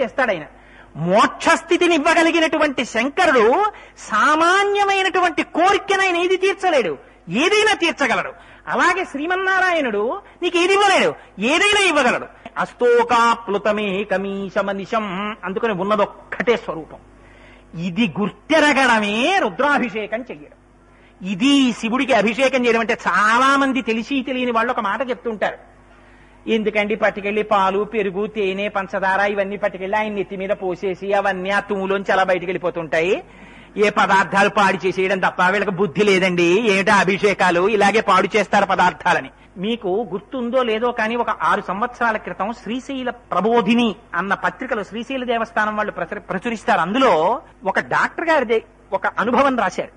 చేస్తాడు ఆయన మోక్షస్థితిని ఇవ్వగలిగినటువంటి శంకరుడు సామాన్యమైనటువంటి కోరికనైన ఏది తీర్చలేడు. ఏదైనా తీర్చగలడు. అలాగే శ్రీమన్నారాయణుడు నీకు ఏది ఇవ్వలేడు. ఏదైనా ఇవ్వగలడు. అస్తోకాప్లుతమే కమీశమనిశం అందుకని ఉన్నదొక్కటే స్వరూపం. ఇది గుర్తెరగడమే రుద్రాభిషేకం చెయ్యడం. ఇది శివుడికి అభిషేకం చేయడం అంటే చాలా మంది తెలిసి తెలియని వాళ్ళు ఒక మాట చెప్తుంటారు. ఎందుకండి పట్టుకెళ్ళి పాలు పెరుగు తేనె పంచదార ఇవన్నీ పట్టుకెళ్ళి ఆయన నెత్తి మీద పోసేసి అవన్నీ ఆ తుమ్ములోంచి అలా బయటికి వెళ్ళిపోతుంటాయి ఏ పదార్థాలు పాడు చేసేయడం తప్ప వీళ్ళకి బుద్ధి లేదండి. ఏమిటా అభిషేకాలు? ఇలాగే పాడు చేస్తారు పదార్థాలని. మీకు గుర్తుందో లేదో కానీ ఒక ఆరు సంవత్సరాల క్రితం శ్రీశైల ప్రబోధిని అన్న పత్రికలో శ్రీశైల దేవస్థానం వాళ్ళు ప్రచురి- ప్రచురిస్తారు. అందులో ఒక డాక్టర్ గారి ఒక అనుభవం రాశారు.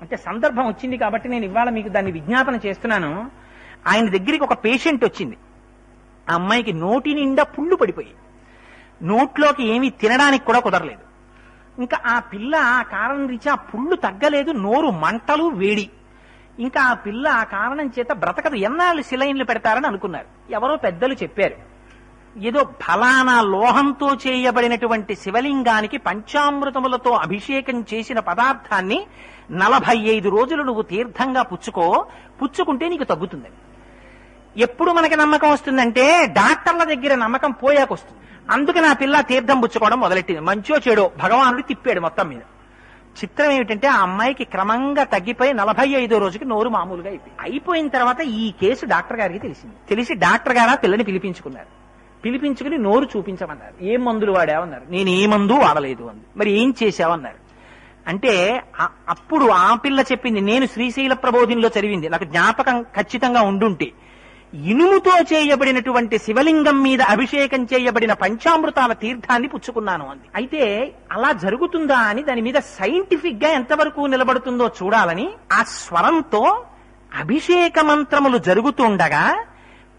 అంటే సందర్భం వచ్చింది కాబట్టి నేను ఇవాళ మీకు దాన్ని విజ్ఞాపన చేస్తున్నాను. ఆయన దగ్గరికి ఒక పేషెంట్ వచ్చింది. ఆ అమ్మాయికి నోటి నిండా పుళ్ళు పడిపోయి నోట్లోకి ఏమీ తినడానికి కూడా కుదరలేదు. ఇంకా ఆ పిల్ల ఆ కారణం రీచి ఆ పుళ్ళు తగ్గలేదు నోరు మంటలు వేడి. ఇంకా ఆ పిల్ల ఆ కారణం చేత బ్రతకదు ఎన్నాళ్ళు శిలైన్లు పెడతారని అనుకున్నారు. ఎవరో పెద్దలు చెప్పారు. ఏదో ఫలానా లోహంతో చేయబడినటువంటి శివలింగానికి పంచామృతములతో అభిషేకం చేసిన పదార్థాన్ని నలభై ఐదు రోజులు నువ్వు తీర్థంగా పుచ్చుకో పుచ్చుకుంటే నీకు తగ్గుతుందని. ఎప్పుడు మనకి నమ్మకం వస్తుందంటే డాక్టర్ల దగ్గర నమ్మకం పోయాక వస్తుంది అందుకే నా పిల్ల తీర్థం పుచ్చుకోవడం మొదలెట్టింది. మంచో చెడో భగవానుడు తిప్పాడు మొత్తం మీద. చిత్రం ఏమిటంటే ఆ అమ్మాయికి క్రమంగా తగ్గిపోయి నలభై ఐదో రోజుకి నోరు మామూలుగా అయిపోయింది. అయిపోయిన తర్వాత ఈ కేసు డాక్టర్ గారికి తెలిసింది. తెలిసి డాక్టర్ గారు ఆ పిల్లని పిలిపించుకున్నారు. పిలిపించుకుని నోరు చూపించమన్నారు. ఏం మందులు వాడావన్నారు? నేను ఏ మందు వాడలేదు అంది. మరి ఏం చేశావన్నారు? అంటే అప్పుడు ఆ పిల్ల చెప్పింది నేను శ్రీశైల ప్రబోధినిలో చదివింది. నాకు జ్ఞాపకం ఖచ్చితంగా ఉండుంటే ఇనుముతో చేయబడినటువంటి శివలింగం మీద అభిషేకం చేయబడిన పంచామృతాల తీర్థాన్ని పుచ్చుకున్నాను అంది. అయితే అలా జరుగుతుందా అని దాని మీద సైంటిఫిక్గా ఎంతవరకు నిలబడుతుందో చూడాలని ఆ స్వరంతో అభిషేక మంత్రములు జరుగుతుండగా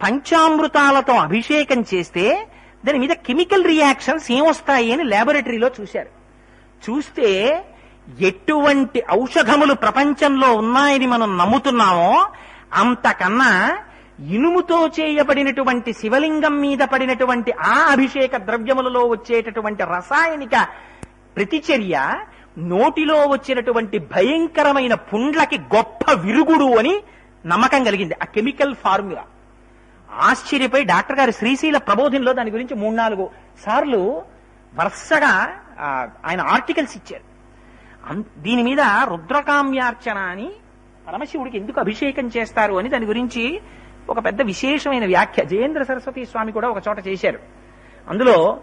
పంచామృతాలతో అభిషేకం చేస్తే దాని మీద కెమికల్ రియాక్షన్స్ ఏమొస్తాయి అని లాబొరేటరీలో చూశారు. చూస్తే ఎటువంటి ఔషధములు ప్రపంచంలో ఉన్నాయని మనం నమ్ముతున్నామో అంతకన్నా ఇనుముతో చేయబడినటువంటి శివలింగం మీద పడినటువంటి ఆ అభిషేక ద్రవ్యములలో వచ్చేటటువంటి రసాయనిక ప్రతిచర్య నోటిలో వచ్చినటువంటి భయంకరమైన పుండ్లకి గొప్ప విరుగుడు అని నమ్మకం కలిగింది. ఆ కెమికల్ ఫార్ములా. ఆశ్చర్యపోయి డాక్టర్ గారు శ్రీశైల ప్రబోధంలో దాని గురించి మూడు నాలుగు సార్లు వరుసగా ఆయన ఆర్టికల్స్ ఇచ్చారు. దీని మీద రుద్రకామ్యార్చన అని పరమశివుడికి ఎందుకు అభిషేకం చేస్తారు అని దాని గురించి ఒక పెద్ద విశేషమైన వ్యాఖ్య. జయేంద్ర సరస్వతి స్వామి కూడా ఒక చోట చేశారు. అందులో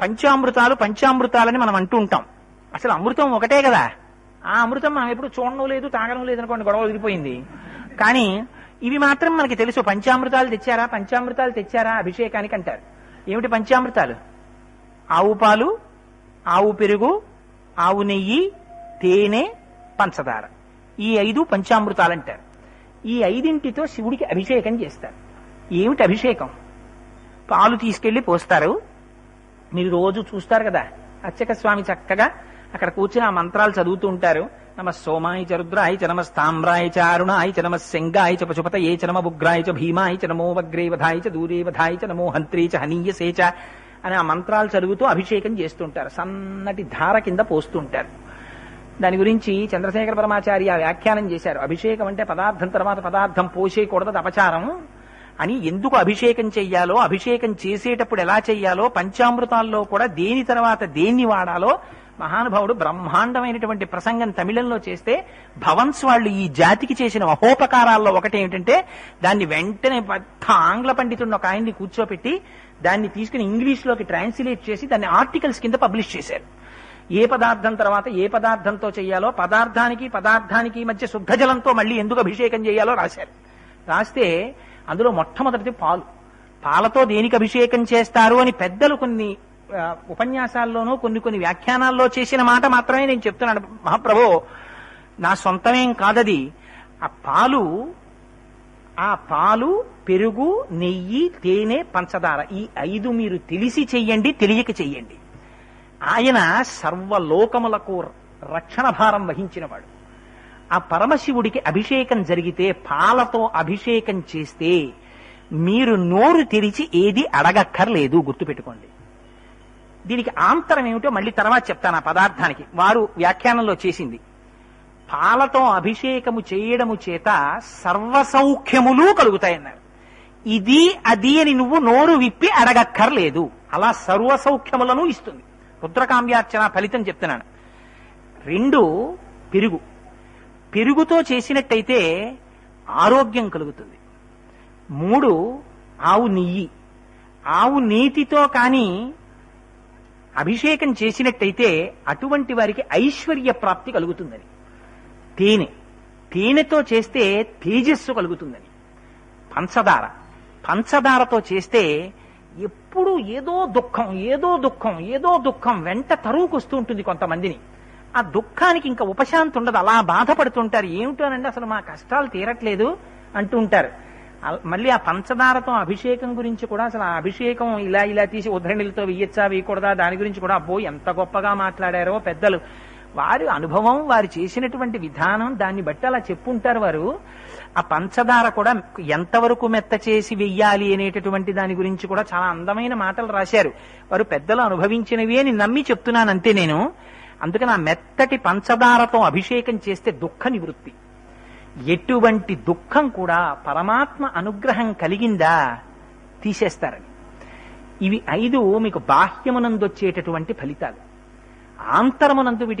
పంచామృతాలు పంచామృతాలని మనం అంటూ ఉంటాం. అసలు అమృతం ఒకటే కదా. ఆ అమృతం మనం ఎప్పుడు చూడడం లేదు తాగడం లేదు అనుకోండి గొడవ వదిలిపోయింది కానీ ఇవి మాత్రం మనకి తెలుసు. పంచామృతాలు తెచ్చారా? పంచామృతాలు తెచ్చారా? అభిషేకానికి అంటారు. ఏమిటి పంచామృతాలు? ఆవు పాలు ఆవు పెరుగు ఆవు నెయ్యి తేనె పంచదార. ఈ ఐదు పంచామృతాలు అంటారు. ఈ ఐదింటితో శివుడికి అభిషేకం చేస్తారు. ఏమిటి అభిషేకం? పాలు తీసుకెళ్ళి పోస్తారు. మీరు రోజు చూస్తారు కదా అర్చక స్వామి చక్కగా అక్కడ కూర్చుని ఆ మంత్రాలు చదువుతూ ఉంటారు. నమ సోమాయ చ రుద్రాయ చ నమ స్తామ్రాయ చ అరుణాయ చ నమ శంగాయ చ పశుపతయే చ నమ ఉగ్రాయ చ భీమాయ చ నమో చ చ నమో హంత్రీ చ హనీయసే చ అని ఆ మంత్రాలు చదువుతూ అభిషేకం చేస్తుంటారు సన్నటి ధార కింద పోస్తుంటారు దాని గురించి చంద్రశేఖర పరమాచార్య వ్యాఖ్యానం చేశారు. అభిషేకం అంటే పదార్థం తర్వాత పదార్థం పోసేయకూడదు అపచారం. అని ఎందుకు అభిషేకం చెయ్యాలో అభిషేకం చేసేటప్పుడు ఎలా చెయ్యాలో పంచామృతాల్లో కూడా దేని తర్వాత దేన్ని వాడాలో మహానుభావుడు బ్రహ్మాండమైనటువంటి ప్రసంగం తమిళంలో చేస్తే భవన్స్ వాళ్ళు ఈ జాతికి చేసిన మహోపకారాల్లో ఒకటి ఏమిటంటే దాన్ని వెంటనే పెద్ద ఆంగ్ల పండితుడిని ఒక ఆయన్ని కూర్చోపెట్టి దాన్ని తీసుకుని ఇంగ్లీష్లోకి ట్రాన్స్లేట్ చేసి దాన్ని ఆర్టికల్స్ కింద పబ్లిష్ చేశారు. ఏ పదార్థం తర్వాత ఏ పదార్థంతో చేయాలో పదార్థానికి పదార్థానికి మధ్య శుద్ధ జలంతో మళ్ళీ ఎందుకు అభిషేకం చేయాలో రాశారు. రాస్తే అందులో మొట్టమొదటిది పాలు. పాలతో దేనికి అభిషేకం చేస్తారు అని పెద్దలు కొన్ని ఉపన్యాసాల్లోనూ కొన్ని కొన్ని వ్యాఖ్యానాల్లో చేసిన మాట మాత్రమే నేను చెప్తున్నాను. మహాప్రభు నా సొంతమేం కాదది. ఆ పాలు ఆ పాలు పెరుగు నెయ్యి తేనె పంచదార ఈ ఐదు మీరు తెలిసి చెయ్యండి తెలియక చెయ్యండి. ఆయన సర్వలోకములకు రక్షణ భారం వహించినవాడు. ఆ పరమశివుడికి అభిషేకం జరిగితే పాలతో అభిషేకం చేస్తే మీరు నోరు తెరిచి ఏది అడగక్కర్లేదు గుర్తుపెట్టుకోండి. దీనికి ఆంతరం ఏమిటో మళ్ళీ తర్వాత చెప్తాను ఆ పదార్థానికి. వారు వ్యాఖ్యానంలో చేసింది. పాలతో అభిషేకము చేయడము చేత సర్వసౌఖ్యములు కలుగుతాయన్నారు. ఇది అది అని నువ్వు నోరు విప్పి అడగక్కర్లేదు. అలా సర్వసౌఖ్యములను ఇస్తుంది. రుద్రకామ్యార్చన ఫలితం చెప్తున్నాను. రెండు పెరుగు. పెరుగుతో చేసినట్టయితే ఆరోగ్యం కలుగుతుంది. మూడు ఆవు నెయ్యి. ఆవు నీతితో కానీ అభిషేకం చేసినట్టయితే అటువంటి వారికి ఐశ్వర్య ప్రాప్తి కలుగుతుందని. తేనె. తేనెతో చేస్తే తేజస్సు కలుగుతుందని. పంచదార. పంచదారతో చేస్తే ఎప్పుడు ఏదో దుఃఖం ఏదో దుఃఖం ఏదో దుఃఖం వెంట తరువుకొస్తూ ఉంటుంది కొంతమందిని. ఆ దుఃఖానికి ఇంకా ఉపశాంతి ఉండదు అలా బాధపడుతుంటారు. ఏమిటోనండి అసలు మా కష్టాలు తీరట్లేదు అంటూ ఉంటారు మళ్ళీ ఆ పంచదారతో అభిషేకం గురించి కూడా అసలు ఆ అభిషేకం ఇలా ఇలా తీసి ఉద్ధరణిలతో వేయచ్చా వేయకూడదా దాని గురించి కూడా అబ్బో ఎంత గొప్పగా మాట్లాడారో పెద్దలు. వారి అనుభవం వారు చేసినటువంటి విధానం దాన్ని బట్టి అలా చెప్పుంటారు వారు. ఆ పంచదార కూడా ఎంతవరకు మెత్త చేసి వెయ్యాలి అనేటటువంటి దాని గురించి కూడా చాలా అందమైన మాటలు రాశారు. వారు పెద్దలు అనుభవించినవి అని నమ్మి చెప్తున్నాను అంతే నేను. అందుకని ఆ మెత్తటి పంచదారతో అభిషేకం చేస్తే దుఃఖ నివృత్తి. ఎటువంటి దుఃఖం కూడా పరమాత్మ అనుగ్రహం కలిగిందా తీసేస్తారని. ఇవి ఐదు మీకు బాహ్యమునందొచ్చేటటువంటి ఫలితాలు. ఆంతరమునందు వీటికి